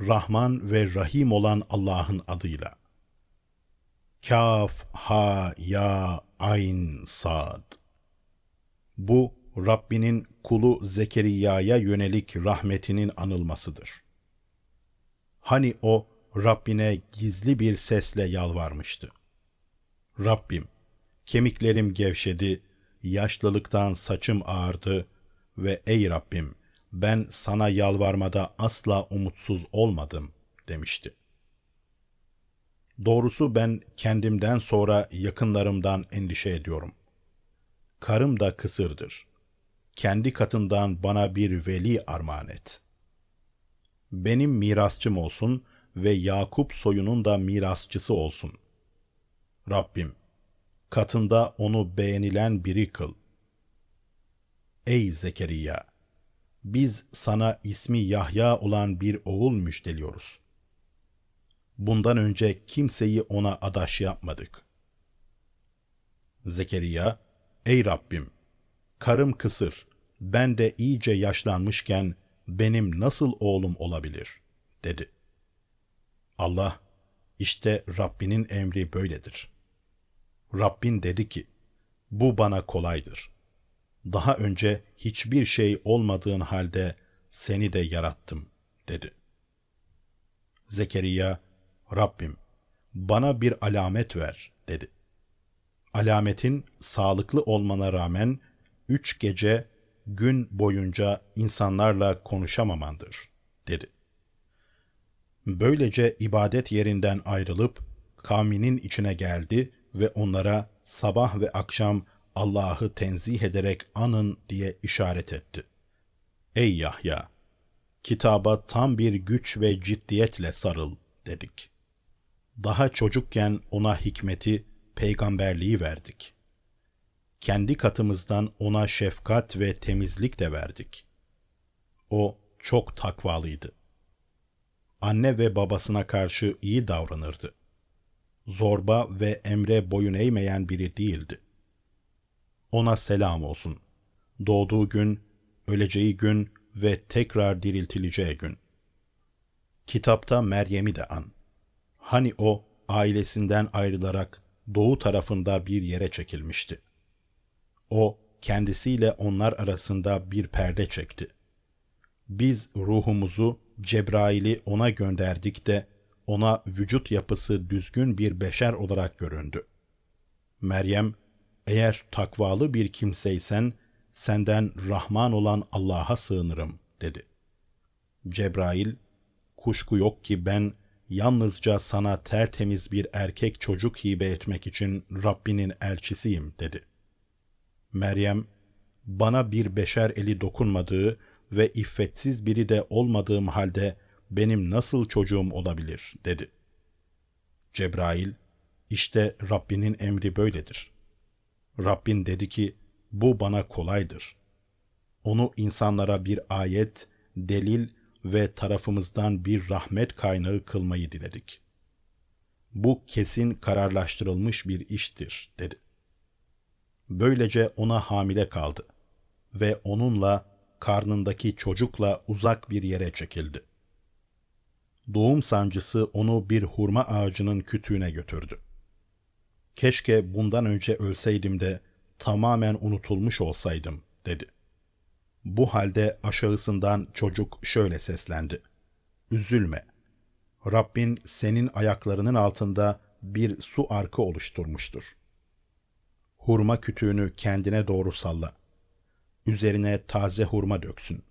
Rahman ve Rahim olan Allah'ın adıyla. Kaf, ha, ya, ayn, sad. Bu Rabbinin kulu Zekeriya'ya yönelik rahmetinin anılmasıdır. Hani o Rabbine gizli bir sesle yalvarmıştı. Rabbim, kemiklerim gevşedi, yaşlılıktan saçım ağardı ve ey Rabbim, ben sana yalvarmada asla umutsuz olmadım demişti. Doğrusu ben kendimden sonra yakınlarımdan endişe ediyorum. Karım da kısırdır. Kendi katından bana bir veli armağan et. Benim mirasçım olsun ve Yakup soyunun da mirasçısı olsun. Rabbim, katında onu beğenilen biri kıl. Ey Zekeriya! Biz sana ismi Yahya olan bir oğul müjdeliyoruz. Bundan önce kimseyi ona adaş yapmadık. Zekeriya, Ey Rabbim! Karım kısır, ben de iyice yaşlanmışken benim nasıl oğlum olabilir? dedi. Allah, işte Rabbinin emri böyledir. Rabbin dedi ki, bu bana kolaydır. Daha önce hiçbir şey olmadığın halde seni de yarattım, dedi. Zekeriya, Rabbim, bana bir alamet ver, dedi. Alametin sağlıklı olmana rağmen üç gece gün boyunca insanlarla konuşamamandır, dedi. Böylece ibadet yerinden ayrılıp kavminin içine geldi ve onlara sabah ve akşam Allah'ı tenzih ederek anın diye işaret etti. Ey Yahya! Kitaba tam bir güç ve ciddiyetle sarıl dedik. Daha çocukken ona hikmeti, peygamberliği verdik. Kendi katımızdan ona şefkat ve temizlik de verdik. O çok takvalıydı. Anne ve babasına karşı iyi davranırdı. Zorba ve emre boyun eğmeyen biri değildi. Ona selam olsun. Doğduğu gün, öleceği gün ve tekrar diriltileceği gün. Kitapta Meryem'i de an. Hani o ailesinden ayrılarak doğu tarafında bir yere çekilmişti. O kendisiyle onlar arasında bir perde çekti. Biz ruhumuzu Cebrail'i ona gönderdik de ona vücut yapısı düzgün bir beşer olarak göründü. Meryem, eğer takvalı bir kimseysen senden Rahman olan Allah'a sığınırım dedi. Cebrail, kuşku yok ki ben yalnızca sana tertemiz bir erkek çocuk hibe etmek için Rabbinin elçisiyim dedi. Meryem, bana bir beşer eli dokunmadığı ve iffetsiz biri de olmadığım halde benim nasıl çocuğum olabilir dedi. Cebrail, işte Rabbinin emri böyledir. Rabbin dedi ki, bu bana kolaydır. Onu insanlara bir ayet, delil ve tarafımızdan bir rahmet kaynağı kılmayı diledik. Bu kesin kararlaştırılmış bir iştir, dedi. Böylece ona hamile kaldı ve onunla karnındaki çocukla uzak bir yere çekildi. Doğum sancısı onu bir hurma ağacının kütüğüne götürdü. Keşke bundan önce ölseydim de tamamen unutulmuş olsaydım, dedi. Bu halde aşağısından çocuk şöyle seslendi. Üzülme. Rabbin senin ayaklarının altında bir su arkı oluşturmuştur. Hurma kütüğünü kendine doğru salla. Üzerine taze hurma döksün.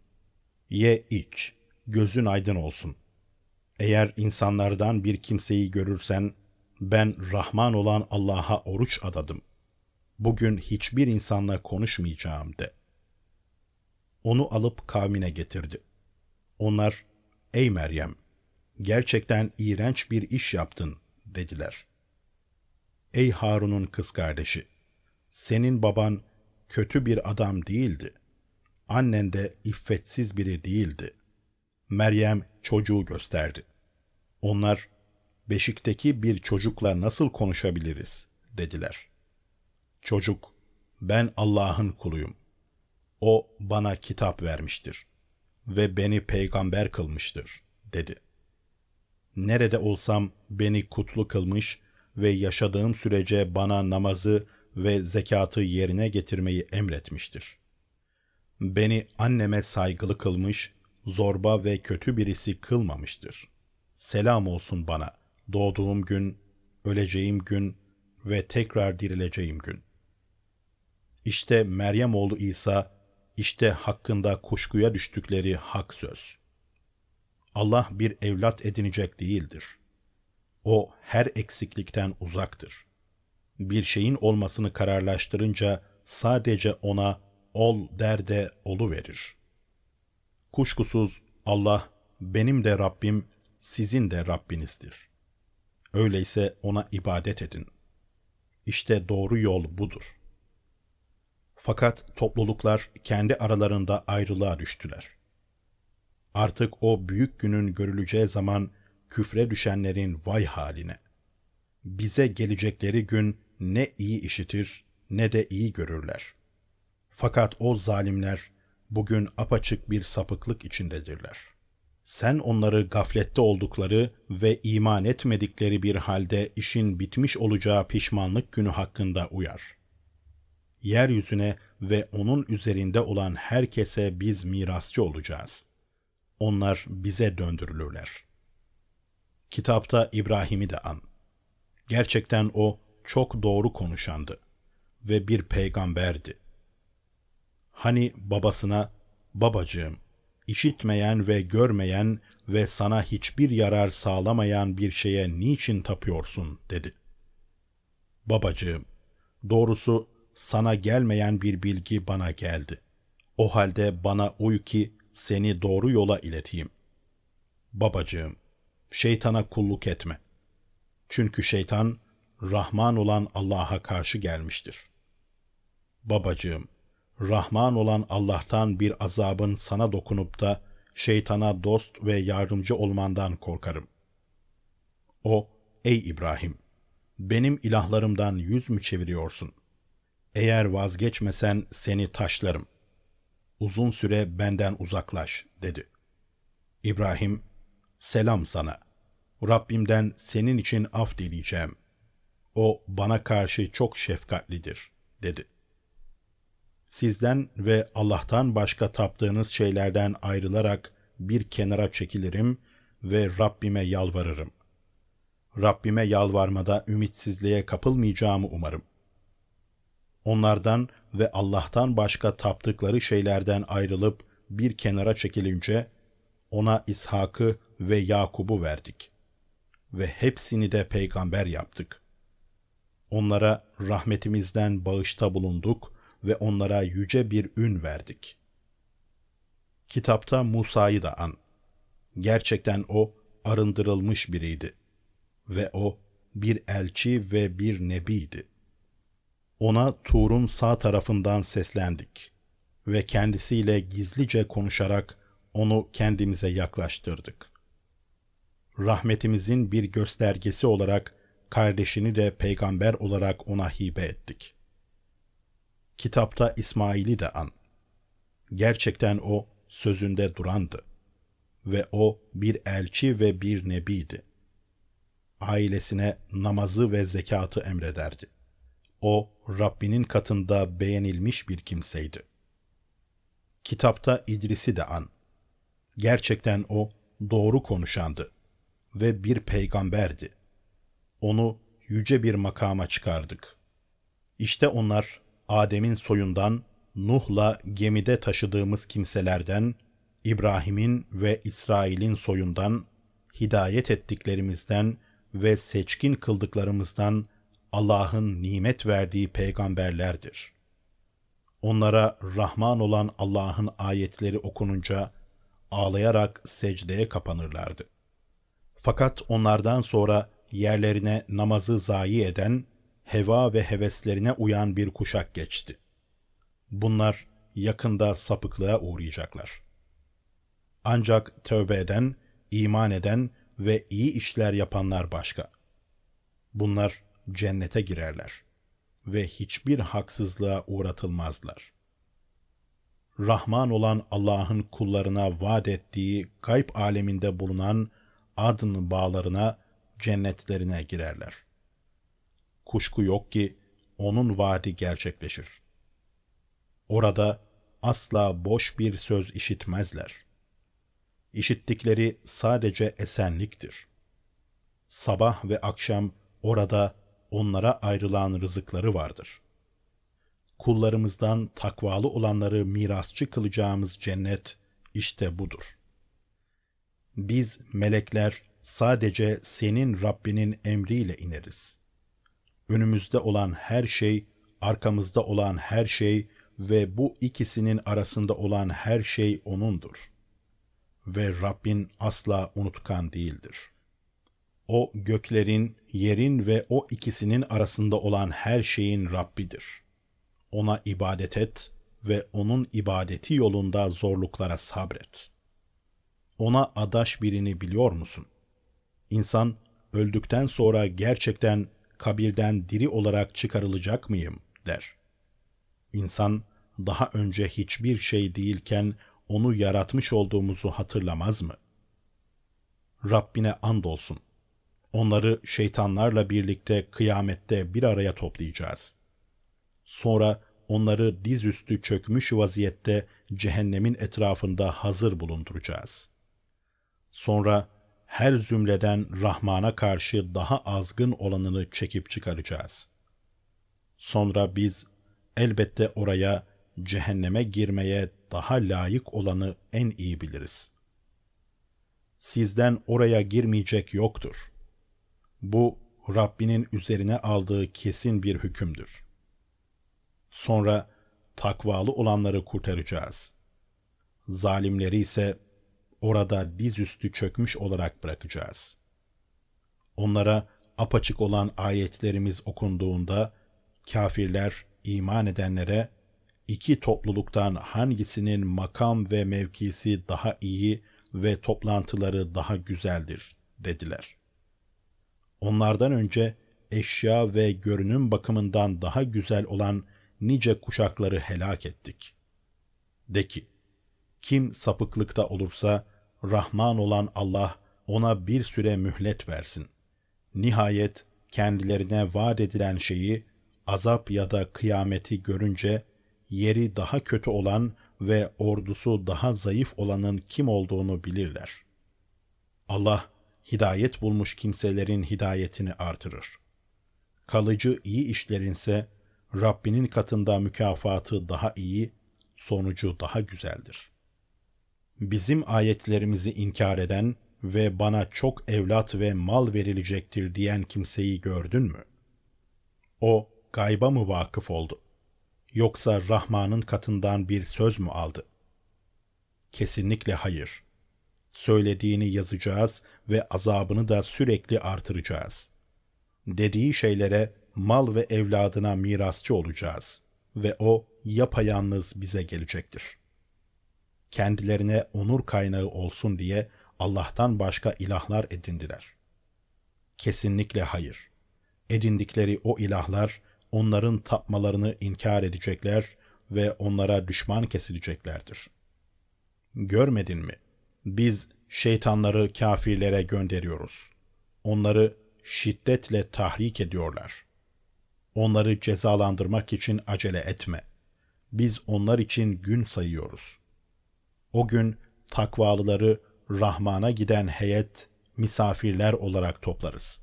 Ye iç, gözün aydın olsun. Eğer insanlardan bir kimseyi görürsen, ben Rahman olan Allah'a oruç adadım. Bugün hiçbir insanla konuşmayacağım de. Onu alıp kavmine getirdi. Onlar, ey Meryem, gerçekten iğrenç bir iş yaptın dediler. Ey Harun'un kız kardeşi, senin baban kötü bir adam değildi. Annen de iffetsiz biri değildi. Meryem çocuğu gösterdi. Onlar, beşikteki bir çocukla nasıl konuşabiliriz, dediler. Çocuk, ben Allah'ın kuluyum. O bana kitap vermiştir ve beni peygamber kılmıştır, dedi. nerede olsam beni kutlu kılmış ve yaşadığım sürece bana namazı ve zekatı yerine getirmeyi emretmiştir. Beni anneme saygılı kılmış, zorba ve kötü birisi kılmamıştır. Selam olsun bana, doğduğum gün, öleceğim gün ve tekrar dirileceğim gün. İşte Meryem oğlu İsa, işte hakkında kuşkuya düştükleri hak söz. Allah bir evlat edinecek değildir. O her eksiklikten uzaktır. Bir şeyin olmasını kararlaştırınca sadece ona ol der de olu verir. Kuşkusuz Allah benim de Rabbim, sizin de Rabbinizdir. Öyleyse ona ibadet edin. İşte doğru yol budur. Fakat topluluklar kendi aralarında ayrılığa düştüler. Artık o büyük günün görüleceği zaman küfre düşenlerin vay haline. Bize gelecekleri gün ne iyi işitir ne de iyi görürler. Fakat o zalimler bugün apaçık bir sapıklık içindedirler. Sen onları gaflette oldukları ve iman etmedikleri bir halde işin bitmiş olacağı pişmanlık günü hakkında uyar. Yeryüzüne ve onun üzerinde olan herkese biz mirasçı olacağız. Onlar bize döndürülürler. Kitapta İbrahim'i de an. Gerçekten o çok doğru konuşandı ve bir peygamberdi. Hani babasına, babacığım, işitmeyen ve görmeyen ve sana hiçbir yarar sağlamayan bir şeye niçin tapıyorsun dedi. Babacığım, doğrusu sana gelmeyen bir bilgi bana geldi. O halde bana uy ki seni doğru yola ileteyim. Babacığım, şeytana kulluk etme. Çünkü şeytan, Rahman olan Allah'a karşı gelmiştir. Babacığım, Rahman olan Allah'tan bir azabın sana dokunup da şeytana dost ve yardımcı olmandan korkarım. O, ey İbrahim, benim ilahlarımdan yüz mü çeviriyorsun? Eğer vazgeçmesen seni taşlarım. Uzun süre benden uzaklaş, dedi. İbrahim, selam sana. Rabbimden senin için af dileyeceğim. O bana karşı çok şefkatlidir, dedi. Sizden ve Allah'tan başka taptığınız şeylerden ayrılarak bir kenara çekilirim ve Rabbime yalvarırım. Rabbime yalvarmada ümitsizliğe kapılmayacağımı umarım onlardan ve Allah'tan başka taptıkları şeylerden ayrılıp bir kenara çekilince ona İshak'ı ve Yakub'u verdik ve hepsini de peygamber yaptık. Onlara rahmetimizden bağışta bulunduk ve onlara yüce bir ün verdik. Kitapta Musa'yı da an. Gerçekten o arındırılmış biriydi ve o bir elçi ve bir nebiydi. Ona Tur'un sağ tarafından seslendik ve kendisiyle gizlice konuşarak onu kendimize yaklaştırdık. Rahmetimizin bir göstergesi olarak kardeşini de peygamber olarak ona hibe ettik. Kitapta İsmail'i de an. Gerçekten o sözünde durandı ve o bir elçi ve bir nebiydi. Ailesine namazı ve zekatı emrederdi. O Rabbinin katında beğenilmiş bir kimseydi. Kitapta İdris'i de an. Gerçekten o doğru konuşandı ve bir peygamberdi. Onu yüce bir makama çıkardık. İşte onlar Adem'in soyundan, Nuh'la gemide taşıdığımız kimselerden, İbrahim'in ve İsrail'in soyundan, hidayet ettiklerimizden ve seçkin kıldıklarımızdan Allah'ın nimet verdiği peygamberlerdir. Onlara Rahman olan Allah'ın ayetleri okununca ağlayarak secdeye kapanırlardı. Fakat onlardan sonra yerlerine namazı zayi eden, heva ve heveslerine uyan bir kuşak geçti. Bunlar yakında sapıklığa uğrayacaklar. Ancak tövbe eden, iman eden ve iyi işler yapanlar başka. Bunlar cennete girerler ve hiçbir haksızlığa uğratılmazlar. Rahman olan Allah'ın kullarına vaat ettiği gayb aleminde bulunan adın bağlarına, cennetlerine girerler. Kuşku yok ki onun vaadi gerçekleşir. Orada asla boş bir söz işitmezler. İşittikleri sadece esenliktir. Sabah ve akşam orada onlara ayrılan rızıkları vardır. Kullarımızdan takvalı olanları mirasçı kılacağımız cennet işte budur. Biz melekler sadece senin Rabbinin emriyle ineriz. Önümüzde olan her şey, arkamızda olan her şey ve bu ikisinin arasında olan her şey O'nundur. Ve Rabbin asla unutkan değildir. O göklerin, yerin ve o ikisinin arasında olan her şeyin Rabbidir. Ona ibadet et ve O'nun ibadeti yolunda zorluklara sabret. Ona adaş birini biliyor musun? İnsan öldükten sonra gerçekten kabirden diri olarak çıkarılacak mıyım der. İnsan daha önce hiçbir şey değilken onu yaratmış olduğumuzu hatırlamaz mı? Rabbine andolsun. Onları şeytanlarla birlikte kıyamette bir araya toplayacağız. Sonra onları dizüstü çökmüş vaziyette cehennemin etrafında hazır bulunduracağız. Sonra her zümreden Rahman'a karşı daha azgın olanını çekip çıkaracağız. Sonra biz elbette oraya cehenneme girmeye daha layık olanı en iyi biliriz. Sizden oraya girmeyecek yoktur. Bu Rabbinin üzerine aldığı kesin bir hükümdür. Sonra takvalı olanları kurtaracağız. Zalimleri ise orada dizüstü çökmüş olarak bırakacağız. Onlara apaçık olan ayetlerimiz okunduğunda kafirler iman edenlere iki topluluktan hangisinin makam ve mevkisi daha iyi ve toplantıları daha güzeldir dediler. Onlardan önce eşya ve görünüm bakımından daha güzel olan nice kuşakları helak ettik. De ki, kim sapıklıkta olursa Rahman olan Allah ona bir süre mühlet versin. Nihayet kendilerine vaat edilen şeyi azap ya da kıyameti görünce yeri daha kötü olan ve ordusu daha zayıf olanın kim olduğunu bilirler. Allah hidayet bulmuş kimselerin hidayetini artırır. Kalıcı iyi işlerinse Rabbinin katında mükafatı daha iyi, sonucu daha güzeldir. Bizim ayetlerimizi inkar eden ve bana çok evlat ve mal verilecektir diyen kimseyi gördün mü? O gayba mı vakıf oldu? Yoksa Rahman'ın katından bir söz mü aldı? Kesinlikle hayır. Söylediğini yazacağız ve azabını da sürekli artıracağız. Dediği şeylere mal ve evladına mirasçı olacağız ve o yapayalnız bize gelecektir. Kendilerine onur kaynağı olsun diye Allah'tan başka ilahlar edindiler. Kesinlikle hayır. Edindikleri o ilahlar onların tapmalarını inkar edecekler ve onlara düşman kesileceklerdir. Görmedin mi? Biz şeytanları kafirlere gönderiyoruz. Onları şiddetle tahrik ediyorlar. Onları cezalandırmak için acele etme. Biz onlar için gün sayıyoruz. O gün takvalıları Rahman'a giden heyet, misafirler olarak toplarız.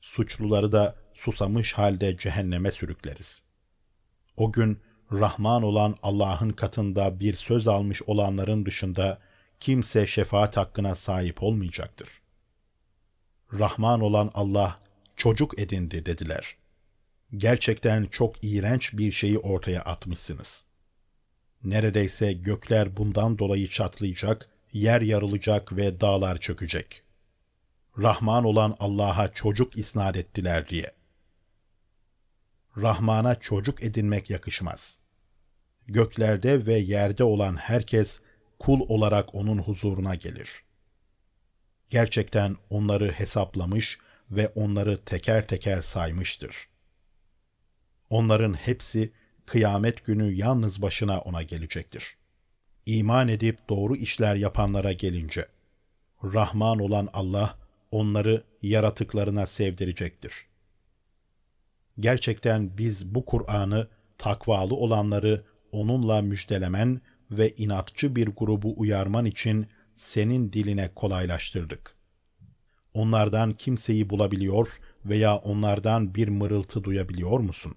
Suçluları da susamış halde cehenneme sürükleriz. O gün Rahman olan Allah'ın katında bir söz almış olanların dışında kimse şefaat hakkına sahip olmayacaktır. Rahman olan Allah çocuk edindi dediler. Gerçekten çok iğrenç bir şeyi ortaya atmışsınız. Neredeyse gökler bundan dolayı çatlayacak, yer yarılacak ve dağlar çökecek. Rahman olan Allah'a çocuk isnat ettiler diye.'' Rahman'a çocuk edinmek yakışmaz. Göklerde ve yerde olan herkes kul olarak onun huzuruna gelir. Gerçekten onları hesaplamış ve onları teker teker saymıştır. Onların hepsi kıyamet günü yalnız başına ona gelecektir. İman edip doğru işler yapanlara gelince, Rahman olan Allah onları yaratıklarına sevdirecektir. Gerçekten biz bu Kur'an'ı takvalı olanları onunla müjdelemen ve inatçı bir grubu uyarman için senin diline kolaylaştırdık. Onlardan kimseyi bulabiliyor veya onlardan bir mırıltı duyabiliyor musun?